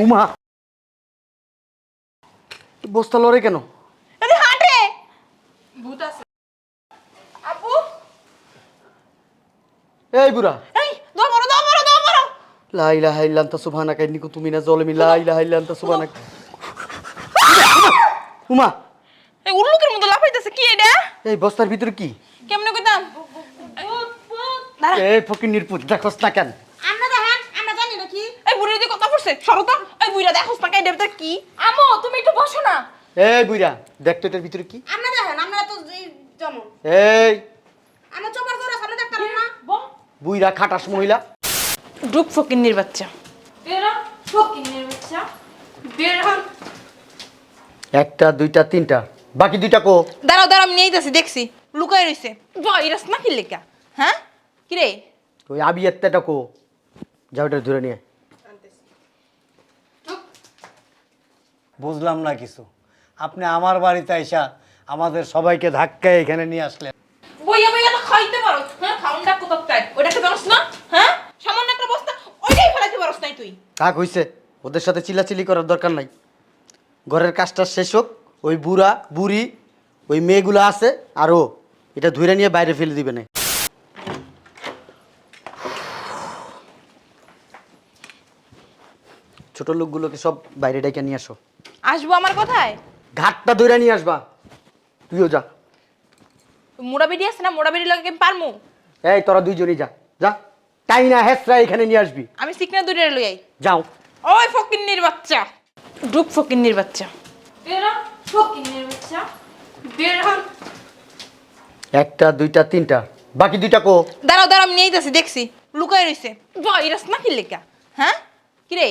উমা। বস্তা লড়ে কেন? আরে হাঁটে ভূত আছে। আপু। এই বুড়া। এই দৌড় মারো দৌড় মারো দৌড় মারো। লা ইলাহা ইল্লা আনতা সুবহানাকা ইন্নী কুনতু মিনাজ জালিমিন লা ইলাহা ইল্লা আনতা সুবহানাকা। উমা এই উল্লুকের মতো লাফাইতেছে কি এটা? এই বস্তার ভিতরে কি? কেমনে কইতাম? দাঁড়া। এই ফকির নির্পুত দেখছ না কেন আমরা দেখেন আমরা জানি না কি এই পড়ছে সরো তো। এই বুড়িটা দেখোস না কাইডের ভিতরে কি? আমো তুমি একটু বসো না। এই বুইরা দেখ তো এটার ভিতরে কি? আমরা দেখেন আমরা তো যেমন এই। আমরা চোপার করে সামনে দেখতে পারলাম না। বুইরা খাটাস মহিলা। ডুক ফকিন্নির বাচ্চা। বেরো ফকিনের বাচ্চা। বের হন একটা দুইটা তিনটা। বাকি দুইটা কো। দাঁড়াও দাঁড়াও আমি নিয়েইতেছি দেখছি। লুকাই রইছে। ভাইরাস না কি লেখা হ্যাঁ? কি রে ওই আবি এত্তাটা কো। যাও এটা ধরে নিয়ে। বুঝলাম না কিছু। আপনি আমার বাড়িতে আইসা আমাদের সবাইকে ধাক্কায় এখানে নিয়ে আসলেন। বইয়া বইয়া তো খাইতে পারো। হ্যাঁ খাউনটা কোথায় ওটা খেতে পারস না হ্যাঁ? সামান্য একটা বস্তা ওইটাই ফেলাতে পারস নাই তুই। কাক হইছে? ওদের সাথে চিল্লাচিল্লি করার দরকার নাই। ঘরের কাজটা শেষ হোক ওই বুড়া বুড়ি ওই মেয়েগুলো আছে আর ও। এটা ধুইরা নিয়ে বাইরে ফেলে দিবে না। ছোট লোকগুলোকে সব বাইরে ডেকে নিয়ে আসো। আসব আমার কথায়? ঘাটটা ধইরা নিয়ে আসবা। তুইও যা। মোড়া বেরিয়ে আছে না? মোড়া বেরিয়ে লাগে আমি পারমু? এই তোরা দুইজনই যা। যা। তাই না হেসরা এখানে নিয়ে আসবি। আমি সিকনা দূরে লই আই। যাও। ওই ফকিন্নির বাচ্চা। ডুক ফকিন্নির বাচ্চা। বেরো ফকিনের বাচ্চা। বের হন একটা দুইটা তিনটা। বাকি দুইটা কো? দাঁড়াও দাঁড়াও আমি নিয়েইতেছি দেখছি। লুকাই রইছে। ভাইরাস না কি লেখা হ্যাঁ? কি রে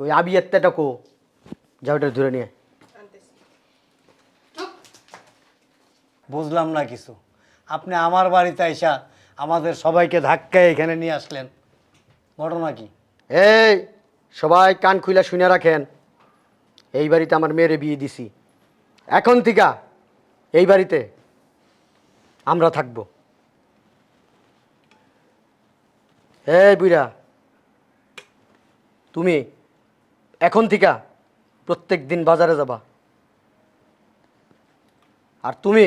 ওই আবি এত্তাটা কো? যাও এটা ধরে নিয়ে। বুঝলাম না কিছু। আপনি আমার বাড়িতে আইসা আমাদের সবাইকে ধাক্কায় এখানে নিয়ে আসলেন। ঘটনা কি? এই সবাই কান খুইলা শুনে রাখেন। এই বাড়িতে আমার মেয়েরে বিয়ে দিছি। এখন থেকে এই বাড়িতে আমরা থাকব। এই বুড়া তুমি এখন থেকে প্রত্যেক দিন বাজারে যাবা। আর তুমি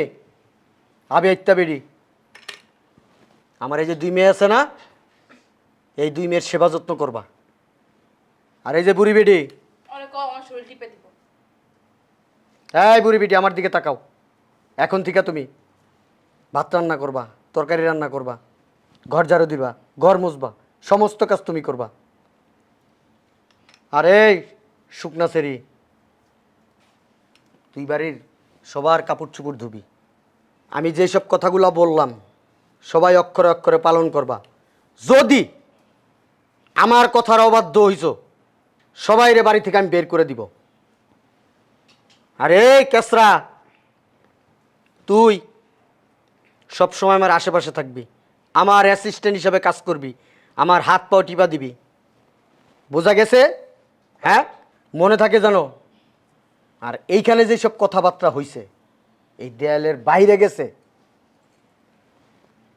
আবে ইত্যা বেরি। আমার এই যে দুই মেয়ে আছে না এই দুই মেয়ের সেবা যত্ন করবা। আর এই যে বুড়ি দিব। এই বুড়ি বেটি আমার দিকে তাকাও। এখন থেকে তুমি। ভাত রান্না করবা তরকারি রান্না করবা ঘর ঝাড়ু দিবা ঘর মুছবা সমস্ত কাজ তুমি করবা। আর এই শুকনা সেরি তুই বাড়ির সবার কাপড় চুপড় ধুবি। আমি যেসব কথাগুলো বললাম, সবাই অক্ষরে অক্ষরে পালন করবা। যদি আমার কথার অবাধ্য হইছ, সবাই রে বাড়ি থেকে আমি বের করে দিব। আরে কেসরা, তুই সব সময় আমার আশেপাশে থাকবি। আমার অ্যাসিস্ট্যান্ট হিসাবে কাজ করবি। আমার হাত পাও টিপা দিবি। বোঝা গেছে? হ্যাঁ? মনে থাকে জানো? আর এইখানে যেসব কথাবার্তা হইছে, এই দেয়ালের বাইরে গেছে,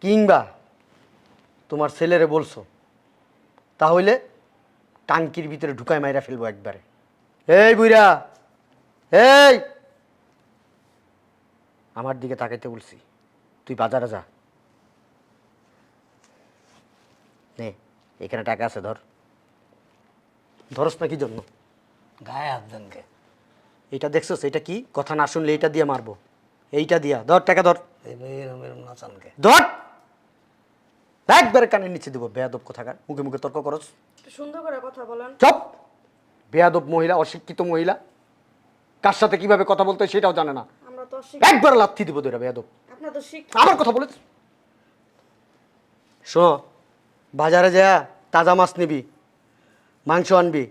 কিংবা তোমার ছেলেরে বলছো, তাহলে টাঙ্কির ভিতরে ঢুকায় মাইরা ফেলব একবারে। এই বুইরা এই! আমার দিকে তাকাইতে বলছি, তুই বাজারে যা। নে, এখানে টাকা আছে ধর। ধরস না কি জন্য? গায়ে হাত দেন কে? এইটা দেখছস? এটা কি? কথা না শুনলে এইটা দিয়ে মারবো। এইটা দিয়া। ধর টাকা ধর। এরম এরম নাচান কে? ধর! একবারে কানের নিচে দিব। বেয়াদব কোথাকার? মুখে মুখে তর্ক করস। সুন্দর করে কথা বলেন। চপ! বেয়াদব মহিলা অশিক্ষিত মহিলা। কার সাথে কীভাবে কথা বলতে হয় সেটাও জানে না। আমরা তো শিখ একবার লাথি দিব তোরা বেয়াদব। আপনার তো আবার কথা বলে শোনো বাজারে যা তাজা মাছ নিবি মাংস আনবি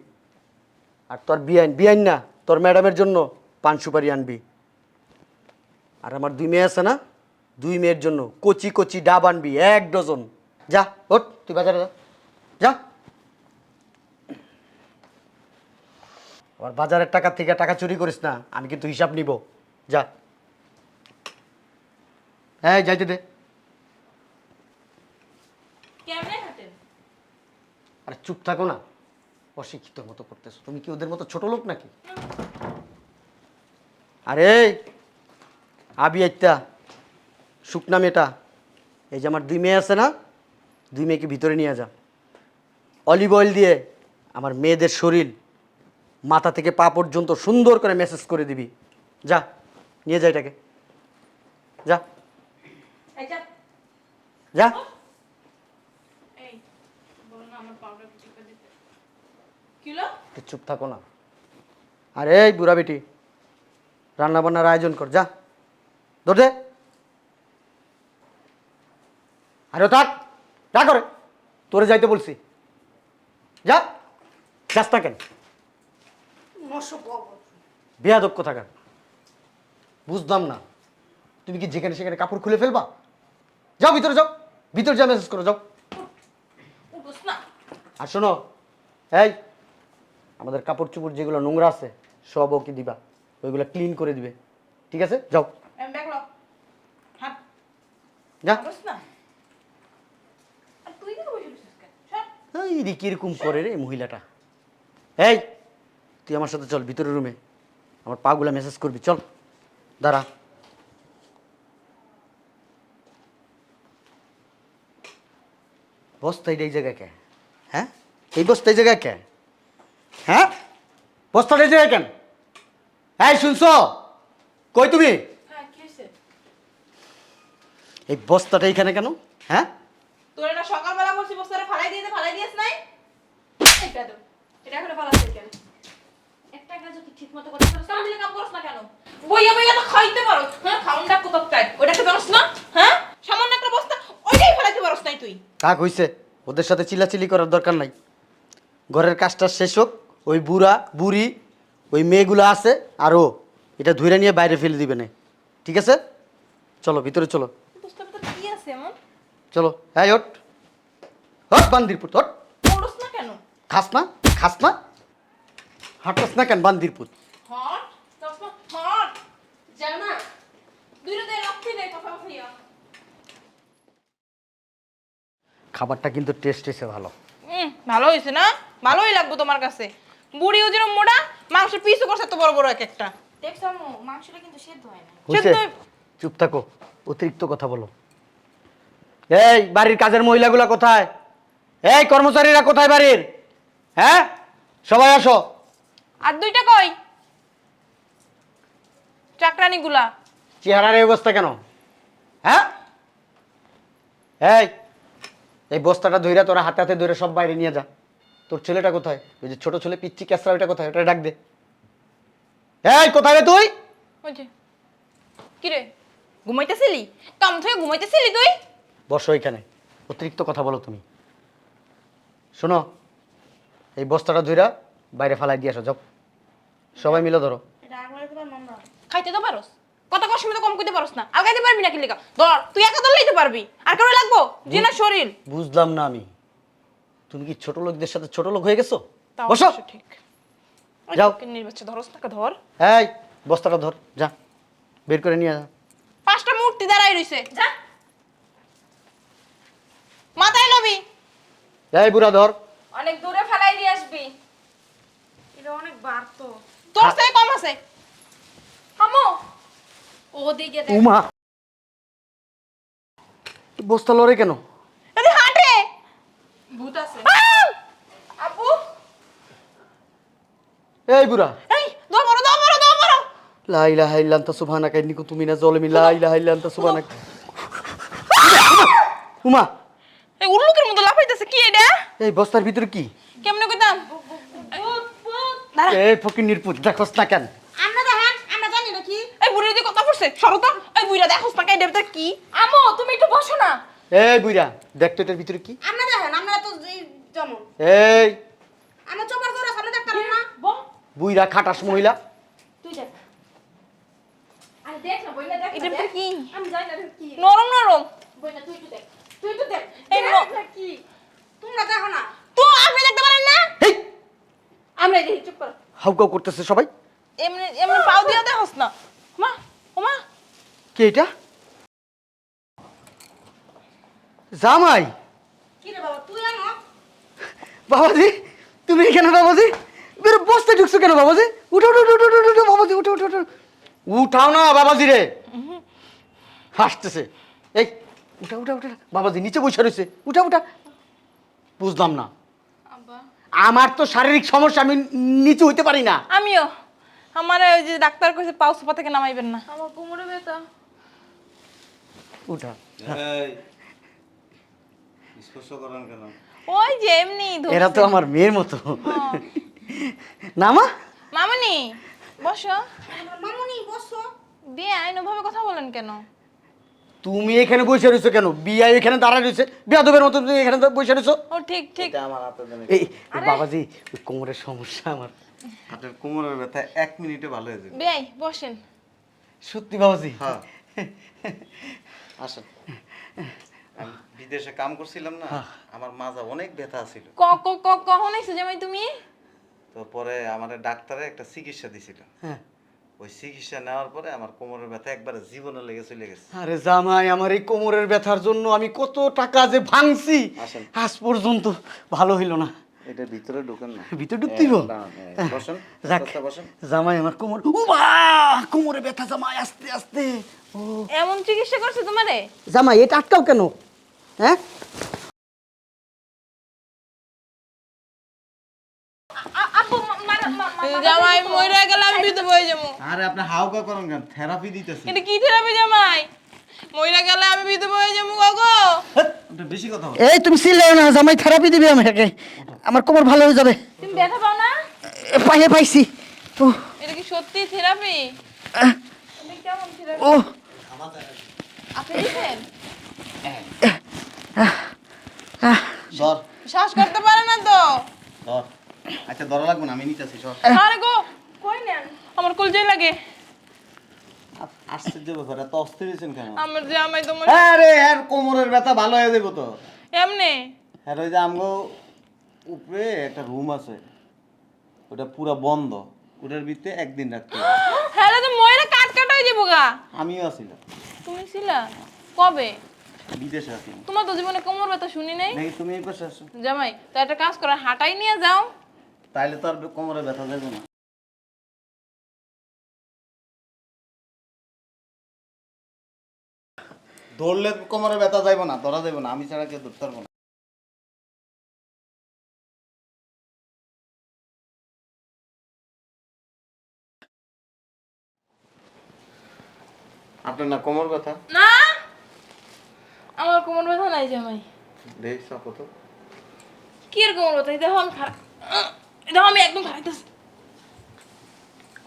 আর তোর বিয়াইন বিয়াইন না তোর ম্যাডামের জন্য পান সুপারি আনবি। আর আমার দুই মেয়ে আছে না দুই মেয়ের জন্য কচি কচি ডাব আনবি এক ডজন। যা ওঠ তুই বাজারে যা। যা। আবার বাজারের টাকা থেকে টাকা চুরি করিস না আমি কিন্তু হিসাব নিব। যা। হ্যাঁ যাইতে দে। আরে চুপ থাকো না। অশিক্ষিতর মতো করতেছো। তুমি কি ওদের মতো ছোট লোক নাকি? আরে আবি একটা শুকনা মেয়েটা। এই যে আমার দুই মেয়ে আছে না দুই মেয়েকে ভিতরে নিয়ে যা। অলিভ অয়েল দিয়ে আমার মেয়েদের শরীর মাথা থেকে পা পর্যন্ত সুন্দর করে মেসেজ করে দিবি। যা নিয়ে যা এটাকে। যা। যা যা এই বল না আমার পাউডার টিপে দিতে কিলো? চুপ থাকো না। আরে এই বুড়া বেটি রান্না বান্নার আয়োজন কর যা। ধর দে। আরে থাক যা করে। তোরে যাইতে বলছি। যা। যাস না কেন? মশক বেয়াদব কোথাকার? বুঝলাম না। তুমি কি যেখানে সেখানে কাপড় খুলে ফেলবা? যাও ভিতরে যাও। ভিতরে যা মেসেজ করো যাও। আর শোনো এই আমাদের কাপড় চোপড় যেগুলো নোংরা আছে সব ওকে দিবা। ওইগুলো ক্লিন করে দিবে। ঠিক আছে? যাও। যা। এই কীরকম করে রে মহিলাটা? এই তুই আমার সাথে চল ভিতরের রুমে আমার পাগুলা মেসেজ করবি। চল। দাঁড়া। বস্তা এই জায়গায় কে? হ্যাঁ? এই বস্তা এই জায়গায় কে? হ্যাঁ? এই জায়গায় কেন হ্যাঁ শুনছো? কই তুমি? হ্যাঁ এই বস্তাটা এইখানে কেন? হ্যাঁ? তোর না সকালবেলা বলছি বস্তাটা ফালাই দিয়েছে ফালাই দিয়েছ নাই? এটা এখন ফালাচ্ছে কেন? একটা কাজও কি ঠিক মতো করতে পারছ কাম দিলে কাম করছ না কেন? বইয়া বইয়া তো খাইতে পারো হ্যাঁ? খাউন্ডা কোথাও চাই ওটাকে জানোস না হ্যাঁ? সামান্য একটা বস্তা ওইটাই ফেলাইতে পারস নাই তুই। কাক হইছে। ওদের সাথে চিল্লাচিল্লি করার দরকার নাই। ঘরের কাজটা শেষ হোক ওই বুড়া বুড়ি ওই মেয়েগুলো আছে আর ও এটা ধুইরা নিয়ে বাইরে ফেলে দিবে না। ঠিক আছে? চলো ভিতরে চলো। কি আছে এমন? চলো হ্যাঁ ওট হট বান্দিরপুর হট পড়স না কেন? খাস না খাস না। হাঁটাস না কেন বান্দিরপুর? হট দশ হট। জান দুইটা দিয়ে রাখতে দে কথা খাইয়া খাবারটা কিন্তু টেস্ট এসে ভালো। হুম ভালো হয়েছে না? ভালোই লাগবে তোমার কাছে। বুড়ি ওজন মোড়া মাংস পিসও করছে তো বড় বড় এক একটা। দেখছ আম্মু মাংসটা কিন্তু সেদ্ধ হয় না সেদ্ধ- চুপ থাকো অতিরিক্ত কথা বলো। এই বাড়ির কাজের মহিলাগুলা কোথায়? এই কর্মচারীরা কোথায় বাড়ির? হ্যাঁ? সবাই আসো। আর দুইটা কই? চাকরানিগুলা। চেহারার এই অবস্থা কেন? হ্যাঁ? এই এই বস্তাটা ধইরা তোরা হাতে হাতে ধরে সব বাইরে নিয়ে যা। তোর ছেলেটা কোথায়? ওই যে ছোট ছেলে পিচ্ছি ক্যাসরা ওইটা কোথায়? ওটা ডাক দে। এই কোথায় রে তুই? ওই যে। কি রে? ঘুমাইতেছিলি? কাম থেকে ঘুমাইতেছিলি তুই? বসো এখানে অতিরিক্ত কথা বলো তুমি। শোনো এই বস্তাটা ধুইরা বাইরে ফালাই দিয়ে আসো যাও। সবাই মিলে ধরো। খাইতে তো পারস। কত কষ্ট তো কম করতে পারস না। আগাইতে পারবি না কি লেখা ধর তুই একা ধরলেই তো পারবি। আর কেউ লাগবো? যে না শরীর। বুঝলাম না আমি। তুমি কি ছোট লোকদের সাথে ছোট লোক হয়ে গেছো? তাও বসো। অবশ্য ঠিক। যাও। নির্বাচন ধরস না ধর। এই বস্তাটা ধর যা। বের করে নিয়ে যা পাঁচটা মূর্তি দাঁড়াই রইছে। যা। মাথায় লবি। এই বুড়া ধর। অনেক দূরে ফেলাই দিয়ে আসবি। এটা অনেক বাড়তো তোর থেকে কম আছে। আম্মু ওদিকে দেখ। উমা। বস্তা লড়ে কেন যদি হাঁটে ভূত আছে আহ! আপু এই বুড়া। এই দৌড় মারো দৌড় মারো দৌড় মারো। লা ইলাহা ইল্লা আনতা সুবহানাকা ইন্নী কুনতু মিনাজ জালিমিন লা ইলাহা ইল্লা আনতা সুবহানাকা। উমা এই উল্লুকের মতো লাফাইতেছে কি এটা? এই বস্তার ভিতরে কি? কেমনে কইতাম? এই ফকির নির্পুত দেখোস না কেন? আমরা দেখেন আমরা জানি না কি। এই বুড়ির দিকে কথা পড়ছে সরো তো। এই দেখোস না কাই দেবতা কি? আম্মু তুমি একটু বসো না। এই বুইরা দেখ তো এটার ভিতরে কি? আমরা দেখেন আমরা তো যেমন। এই। আমরা চোপার জোড়া সামনে দেখতে পারলাম না বল বুইরা খাটাস মহিলা। তুই দেখ। আরে দেখ না বইনা দেখ এটা কি? আমি জানি না কি। নরম নরম। বইনা তুই একটু দেখ। তুই একটু দেখ। এই কি। তোমরা দেখো না। তো আপনি দেখতে পারেন না? এই আমরা দেখি চুপ কর। হাউকাউ করতেছে সবাই? এমনি এমনি পাও দিয়া দেখোস না। মা ওমা কে এটা? জামাই! কি রে বাবা তুই আনো। বাবাজি তুমি এখানে বাবাজি? বেরো বসতে ঢুকছো কেন বাবাজি? উঠো উঠো উঠো উঠো উঠো বাবাজি উঠো উঠো উঠো। উঠাও না বাবাজি রে। হাসতেছে। এই উঠা উঠা উঠা। বাবাজি নিচে বসে রয়েছে। উঠা উঠা। বুঝলাম না। আমার তো শারীরিক সমস্যা আমি নিচে হইতে পারি না। আমিও। আমার ওই যে ডাক্তার কইছে পাও সোফা থেকে নামাইবেন না। আমার কোমরে ব্যথা। উঠা। স্পর্শ করেন কেন? ওই যে এমনি এরা তো আমার মেয়ের মতো। না মা মামনি বসো। মামুনি বসো। বিয়ে আইন ওভাবে কথা বলেন কেন? তুমি এখানে বসে রয়েছো কেন? বিয়া এখানে দাঁড়ায় রয়েছে। বিয়াদবের মতো তুমি এখানে বসে রয়েছো। ও ঠিক ঠিক। আমার হাতে দেন এই বাবাজি ওই কোমরের সমস্যা আমার। আপনার কোমরের ব্যথা এক মিনিটে ভালো হয়ে যাবে। বিয়াই বসেন। সত্যি বাবাজি? হ্যাঁ। আসেন। বিদেশে কাম করছিলাম না আমার মাজা অনেক ব্যথা ছিল ক ক ক কখন এসে জামাই তুমি? তো পরে আমার ডাক্তারে একটা চিকিৎসা দিছিল। হ্যাঁ। ওই চিকিৎসা নেওয়ার পরে আমার কোমরের ব্যথা একবারে জীবনে লেগে চলে গেছে। আরে জামাই আমার এই কোমরের ব্যথার জন্য আমি কত টাকা যে ভাঙছি আসেন। আজ পর্যন্ত ভালো হইল না। এটা ভিতরে ঢুকেন না। ভিতরে হ্যাঁ, দাঁড়ান, হ্যাঁ, বসেন যাক। বসতে বসেন। জামাই আমার কোমর ও বা কোমরে ব্যথা জামাই আস্তে আস্তে। ও। এমন চিকিৎসা করছে তোমারে? জামাই এটা আটকাও কেন? হ্যাঁ? জামাই মইরা গেলে আমি বিধবা হয়ে যাব। আরে আপনি হাউকা করেন কেন? থেরাপি দিতেছি এটা কি থেরাপি জামাই? মইরা গেলে আমি বিধবা হয়ে যাব গো আপনি বেশি কথা বলেন। এই তুমি চিল্লাও না জামাই থেরাপি দিবে আমাকে। আমার কোমর ভালো হয়ে যাবে। তুমি ব্যথা পাও না? এ, পাইয়ে পাইছি। ও। এটা কি সত্যি থেরাপি আহ, কেমন থেরাপি ও। আপনি ধর। শ্বাস করতে পারে না তো? ধর। আচ্ছা ধরা লাগবে না আমি নিতেছি সর। আরে গো কই নেন? আমার কলজে লাগে। আশ্চর্য ব্যাপার এত অস্থির হয়েছেন কেন? আমার জামাই তোমার আরে আর কোমরের ব্যথা ভালো হয়ে যাব তো। এমনি? আর ওই যে আমগো উপরে একটা রুম আছে। ওটা পুরো বন্ধ। ওটার ভিতরে একদিন রাখতে হ্যাঁ তো ময়রা কাট কাট হয়ে যাব গা। আমিও আছিলাম তুমি ছিলা? কবে? বিদেশে আছি তোমার তো জীবনে কোমর ব্যথা শুনি নাই তুমি এই পাশে আসো। জামাই তো একটা কাজ করো হাঁটাই নিয়ে যাও। তাইলে তো আর কোমরে ব্যথা যাবে না। ধরলে কোমরে ব্যথা যাইব না ধরা যাইব না আমি ছাড়া কেউ ধরতে পারব না। আপনার না কোমর ব্যথা? না! আমার কোমর ব্যথা নাই জামাই। দেখ কত কি এর কোমর ব্যথা? এই দেখো আমি আমি একদম খারাইতেছি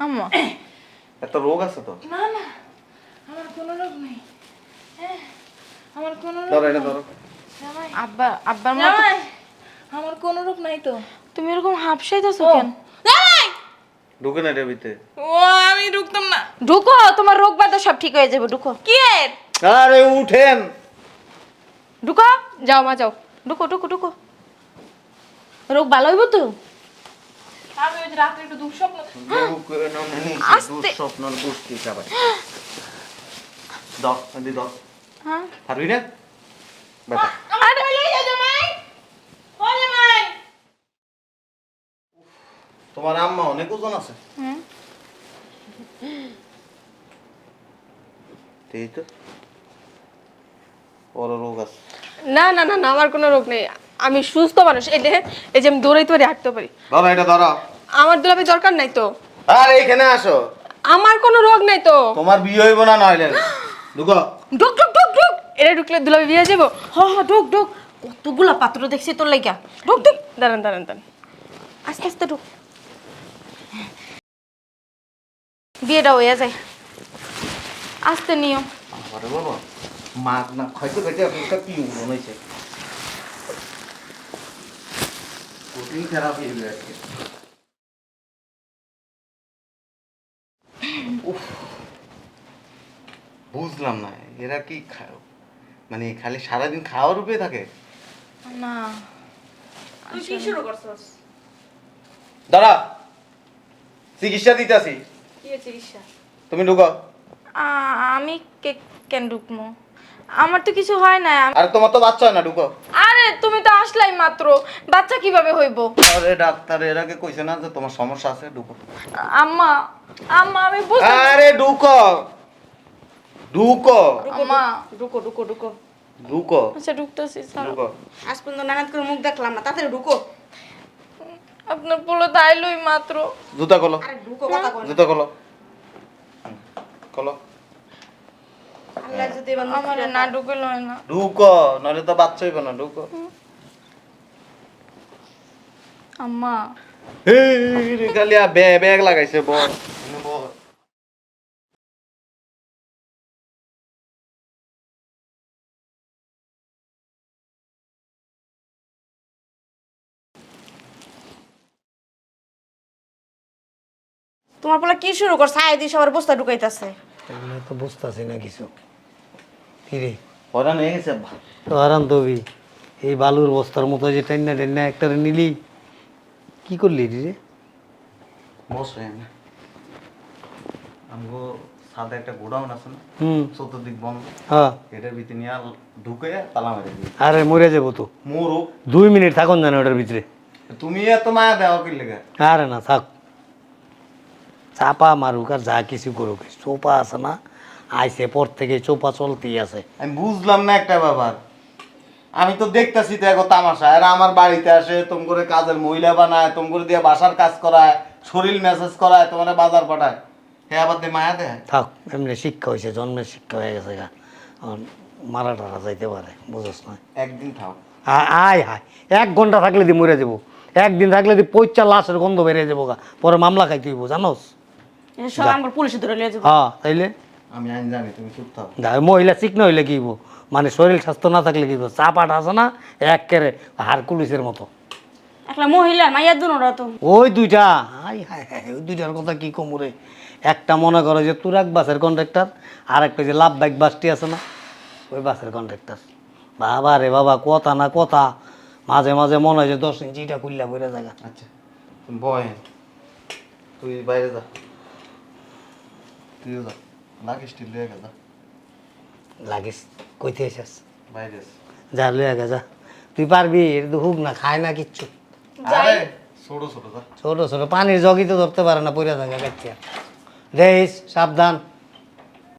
আম্মা। এত রোগ আছে তো না না আমার কোনো রোগ নেই। হ্যাঁ, আমার কোনো রোগ ধরো এটা ধরো। জামাই। আব্বা আব্বার মতো জামাই আমার কোনো রোগ নাই তো। তুমি এরকম হাফসাইতেছো কেন? জামাই! ঢুকে না ভিতরে ও আমি ঢুকতাম না। ঢুকো তোমার রোগ বাদা সব ঠিক হয়ে যাবে ঢুকো। কি এর? আরে উঠেন! ঢুকো যাও মা যাও। ঢুকো ঢুকো ঢুকো। রোগ ভালো হইব তো? আমি ওই একটু দুঃস্বপ্ন। গোষ্ঠী দি হ্যাঁ। পারবি না? তোমার আম্মা অনেক ওজন আছে। হুম। তো। বড় রোগ আছে। না না না আমার কোনো রোগ নেই। আমি সুস্থ মানুষ এই দেখেন এই যে আমি দৌড়াইতে পারি হাঁটতে পারি। ধরো এটা ধরো। আমার দুলাপি দরকার নাই তো। আর এইখানে আসো। আমার কোনো রোগ নাই তো। তোমার বিয়ে হইব না নইলে ঢুকো। ঢুক ঢুক ঢুক ঢুক। এটা ঢুকলে দুলাপি বিয়ে যাব। হ হ ঢুক ঢুক। কতগুলা পাত্র দেখছি তোর লাইগা। ঢুক ঢুক। দাঁড়ান দাঁড়ান দাঁড়ান। আস্তে আস্তে ঢুক। বিয়েটা হয়ে যায়। আস্তে নিও বাবা মাছ না খাইতে খাইতে আপনার কি বানাইছে প্রোটিন থেরাপি হইবে আজকে উফ, বুঝলাম না এরা কি মানে খালি সারাদিন খাওয়ার উপরে থাকে? না। তুই কি শুরু করছস? দাঁড়া। চিকিৎসা দিতেছি। কি চিকিৎসা? তুমি ঢুকো। আমি কে কেন ঢুকমো আমার তো কিছু হয় না আর তোমার তো বাচ্চা হয় না ঢুকো। আরে তুমি তো আসলাই মাত্র। বাচ্চা কীভাবে হইব? আরে ডাক্তার এর আগে কইছে না যে তোমার সমস্যা আছে ঢুকো। আম্মা আম্মা আমি বুঝতে আরে ঢুকো। ঢুকো। আম্মা। ঢুকো ঢুকো ঢুকো। ঢুকো। আচ্ছা ঢুকতেছি। ঢুকো। আজ পর্যন্ত নানাদ করে মুখ দেখলাম না তাড়াতাড়ি ঢুকো। আপনার পোলো তো আইলোই মাত্র। জুতা খোলো। আরে ঢুকো কথা না। জুতা খোলো। খোলো। আল্লাহ যদি আমার না তাকায়। ঢুকলো না। ঢুকো নইলে তো বাচ্চা হইব না ঢুকো। আম্মা। এই খালি আ ব্যাগ ব্যাগ লাগাইছে বল। বল তোমার বলে কি শুরু কর ছাই দিয়ে সবার বস্তা ঢুকাইতেছে। এগুলো তো বুঝতেছি না কিছু। কিরে? ওরা নিয়ে গেছে আরাম তবি এই বালুর বস্তার মতো যে টেন্না টেন্না একটা নিলি কি করলি রে? বসে আমগো সাদা একটা গোডাউন আছে না হুম। চতুর্দিক বন্ধ হ্যাঁ। এটার ভিতরে নিয়ে ঢুকে তালা মেরে আরে মরে যাব তো। মোরো। দুই মিনিট থাকুন জানো ওটার ভিতরে। তুমি এত মায়া দেওয়া কি লেগে? আরে না থাক। চাপা মারুক আর যা কিছু করুক চোপা আছে না আইসে পর থেকে চোপা চলতেই আছে। আমি বুঝলাম না একটা ব্যাপার। আমি তো দেখতেছি তো এখন তামাশা এরা আমার বাড়িতে আসে তোম করে কাজের মহিলা বানায় তোম করে দিয়ে বাসার কাজ করায় শরীর মেসেজ করায় তোমার বাজার পাঠায়। হে আবার দিয়ে মায়া দেয় থাক এমনি শিক্ষা হয়েছে জন্মের শিক্ষা হয়ে গেছে গা। মারা টারা যাইতে পারে বুঝোস না। একদিন আ- আয় হায় এক ঘণ্টা থাকলে দি মরে যাব। একদিন থাকলে দি পয়চা লাশের গন্ধ বেরিয়ে যাব গা। পরে মামলা খাইতে হইব জানোস? সব আমার পুলিশে ধরে লিয়ে যাব। হ্যাঁ তাইলে? আমি আইন জানি তুমি চুপ যা, মহিলা চিকন হইলে কি হইব? মানে শরীর স্বাস্থ্য না থাকলে কি হইব? চাপাটা আছে না এক কেরে হারকুলিসের মতো। একলা মহিলা মাইয়া দুনোরা তো। ওই দুইটা হাই হাই হাই ওই দুইটার কথা কি কমরে একটা মনে করো যে তুরাক বাসের কন্ট্রাক্টর আর একটা যে লাভ বাইক বাসটি আছে না ওই বাসের কন্ট্রাক্টর বাবা রে বাবা কথা না কথা মাঝে মাঝে মনে হয় যে দশ ইঞ্চিটা খুললা বইরা জায়গা। আচ্ছা তুমি বয় তুই বাইরে যা। তুইও যা। লাগিস টিল লয়ে যা লাগিস কইতে বাইরে যা। তুই পারবি তো হুক না খায় না কিচ্ছু। আরে ছোট ছোট ছোট ছোট পানির জগি তো ধরতে পারে না পইরা জায়গা গাচ্ছিয়া দেশ সাবধান।